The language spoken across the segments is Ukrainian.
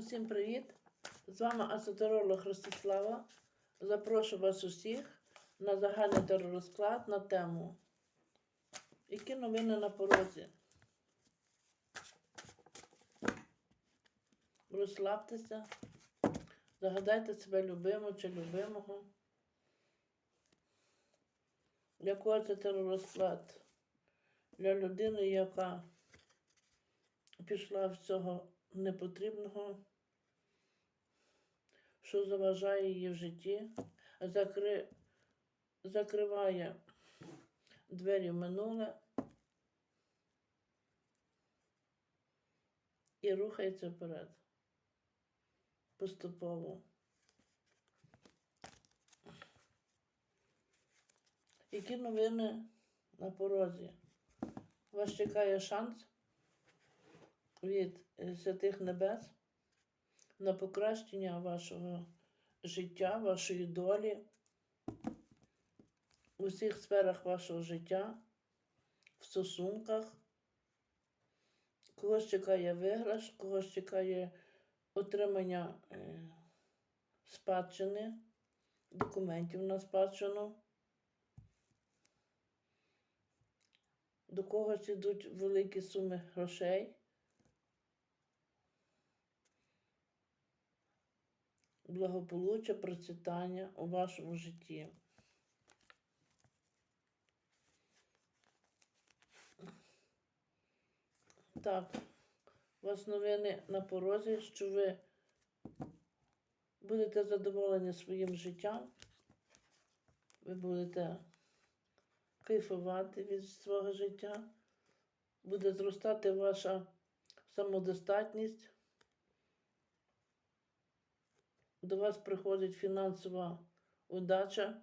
Усім привіт! З вами асотеролог Ростислава. Запрошую вас усіх на загальний теророзклад на тему. Які новини на порозі? Розслабтеся, загадайте себе любимого чи любимого. Для кого це теророзклад? Для людини, яка пішла в цього непотрібного, що заважає її в житті, закри... закриває двері в минуле і рухається вперед поступово. Які новини на порозі? Вас чекає шанс від е, святих небес на покращення вашого життя, вашої долі у всіх сферах вашого життя, в стосунках. Когось чекає виграш, когось чекає отримання е, спадщини, документів на спадщину. До когось йдуть великі суми грошей. Благополуччя, процвітання у вашому житті. Так, у вас новини на порозі, що ви будете задоволені своїм життям, ви будете кайфувати від свого життя, буде зростати ваша самодостатність до вас приходить фінансова удача,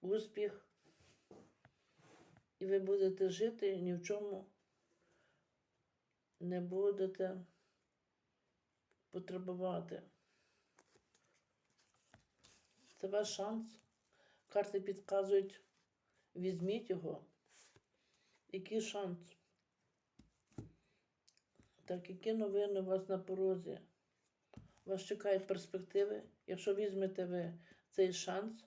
успіх, і ви будете жити ні в чому не будете потребувати. Це ваш шанс. Карти підказують, візьміть його. Який шанс? Так, які новини у вас на порозі? Вас чекають перспективи. Якщо візьмете ви цей шанс,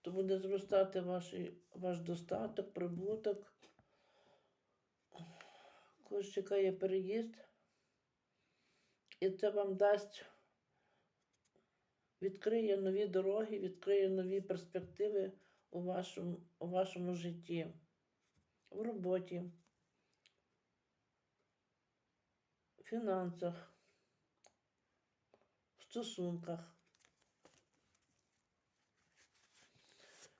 то буде зростати ваш, ваш достаток, прибуток. Когось чекає переїзд. І це вам дасть, відкриє нові дороги, відкриє нові перспективи у вашому, у вашому житті, в роботі, в фінансах стосунках.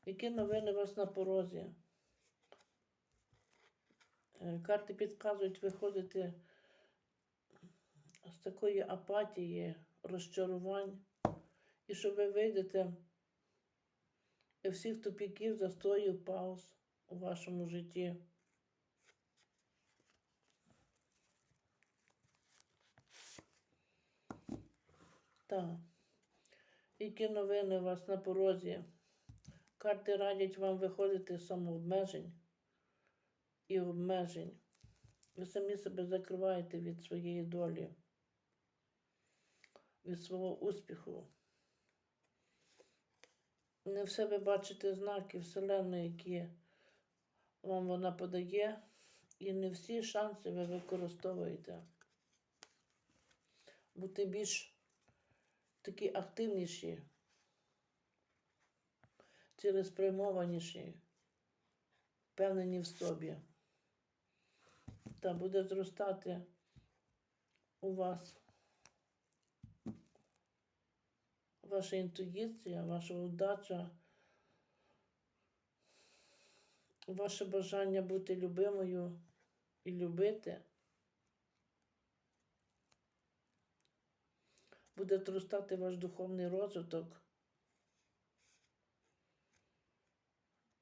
Які новини у вас на порозі? Е, Карти підказують виходити з такої апатії, розчарувань, і що ви вийдете всіх тупіків, застоїв, пауз у вашому житті. Так. Які новини у вас на порозі? Карти радять вам виходити з самообмежень і обмежень. Ви самі себе закриваєте від своєї долі, від свого успіху. Не все ви бачите знаки Вселенної, які вам вона подає, і не всі шанси ви використовуєте. Бути більш такі активніші, цілеспрямованіші, впевнені в собі. Та буде зростати у вас ваша інтуїція, ваша удача, ваше бажання бути любимою і любити. Буде зростати ваш духовний розвиток,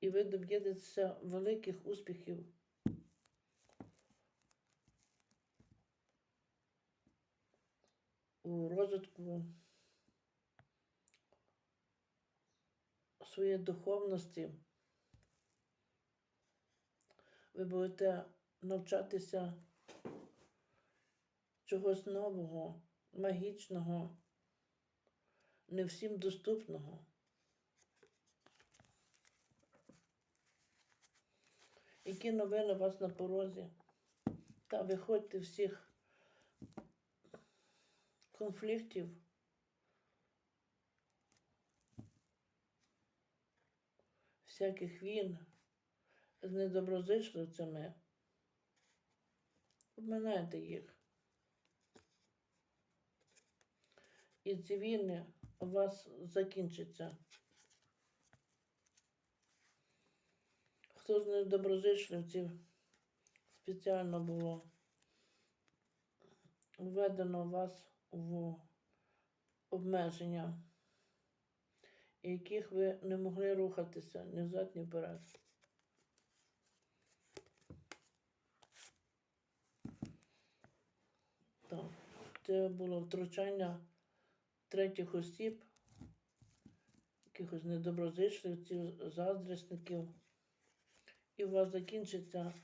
і ви доб'єтеся великих успіхів. У розвитку своєї духовності. Ви будете навчатися чогось нового, магічного, не всім доступного. Які новини у вас на порозі? Та виходьте всіх конфліктів. Всяких війн з недоброзичливцями. Обминайте їх. І ці війни у вас закінчаться. Хто з недоброзичливців спеціально було введено вас в обмеження, яких ви не могли рухатися ні взад, ні вперед. Так, це було втручання третіх осіб, якихось недоброзичливців, заздрісників. І у вас закінчиться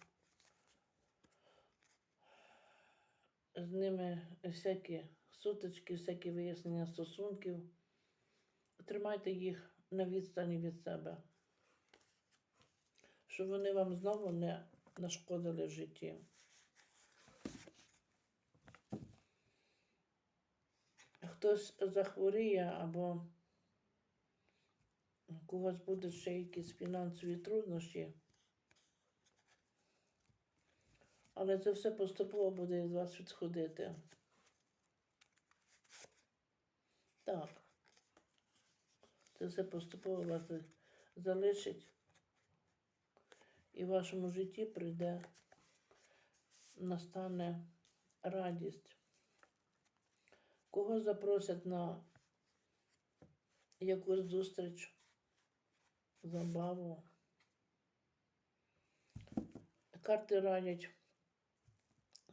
з ними всякі сутички, всякі вияснення стосунків. Тримайте їх на відстані від себе, щоб вони вам знову не нашкодили в житті. Хтось захворіє або у когось будуть ще якісь фінансові труднощі. Але це все поступово буде від вас відходити. Так. Це все поступово вас залишить. І в вашому житті прийде, настане радість. Кого запросять на якусь зустріч, забаву. Карти радять,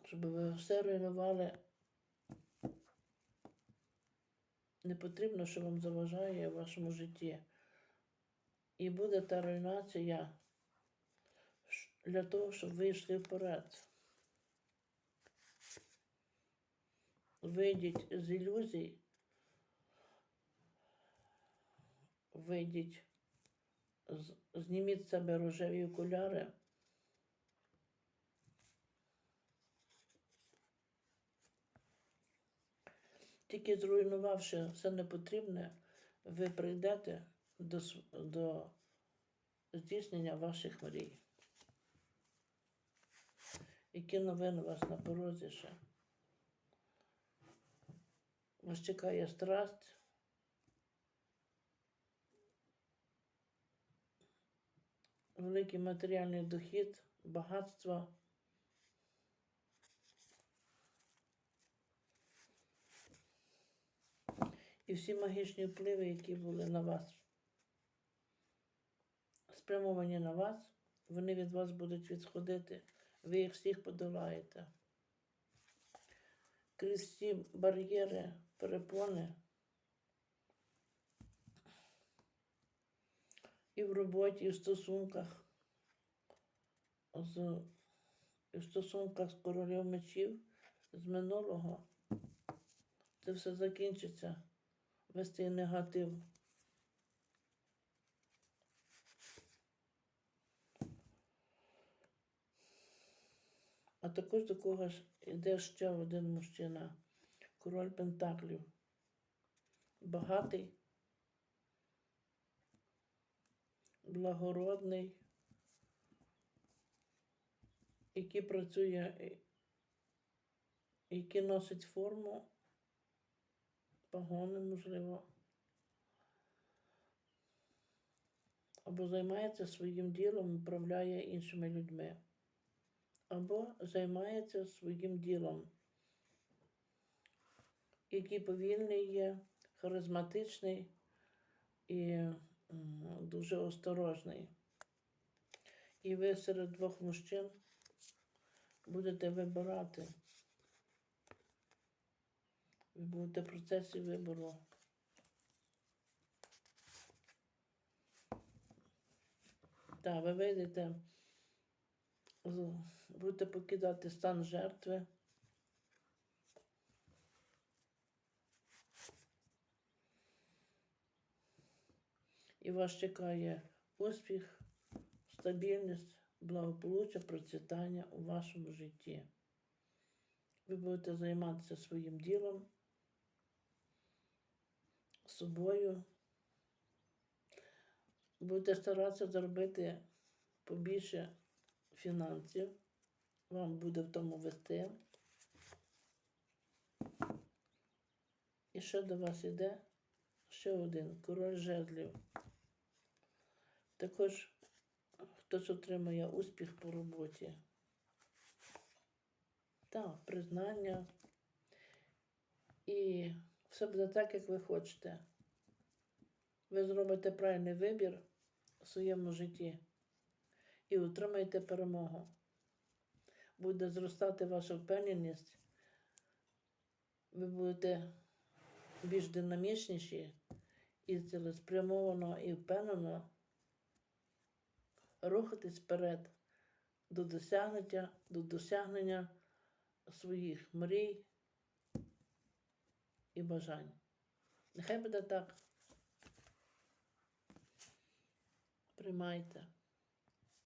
щоб ви все руйнували. Не потрібно, що вам заважає в вашому житті. І буде та руйнація для того, щоб ви йшли вперед. Вийдіть з ілюзій, вийдіть, зніміть з себе рожеві окуляри. Тільки зруйнувавши все непотрібне, ви прийдете до, до здійснення ваших мрій. Які новини у вас на порозі ще? Вас чекає страсть. Великий матеріальний дохід, багатство. І всі магічні впливи, які були на вас, спрямовані на вас, вони від вас будуть відходити. Ви їх всіх подолаєте. Крізь всі бар'єри, перепони. І в роботі, і в стосунках, з, і в стосунках з королем мечів з минулого. Це все закінчиться. Цей негатив. А також до ж йде ще один мужчина, король Пентаклів. Багатий, благородний, який працює, який носить форму, погони, можливо. Або займається своїм ділом, управляє іншими людьми або займається своїм ділом, який повільний є, харизматичний і дуже осторожний. І ви серед двох мужчин будете вибирати. Ви будете в процесі вибору. Так, ви вийдете будете покидати стан жертви І вас чекає успіх, стабільність, благополуччя, процвітання у вашому житті. Ви будете займатися своїм ділом, собою. Будете старатися заробити побільше фінансів. Вам буде в тому вести. І ще до вас іде ще один король жезлів. Також хтось отримує успіх по роботі. Так, признання. І все буде так, як ви хочете. Ви зробите правильний вибір у своєму житті і отримаєте перемогу. Буде зростати ваша впевненість, ви будете більш динамічніші і цілеспрямовано і впевнено рухатись вперед до досягнення, до досягнення своїх мрій і бажань. Нехай буде так. Приймайте.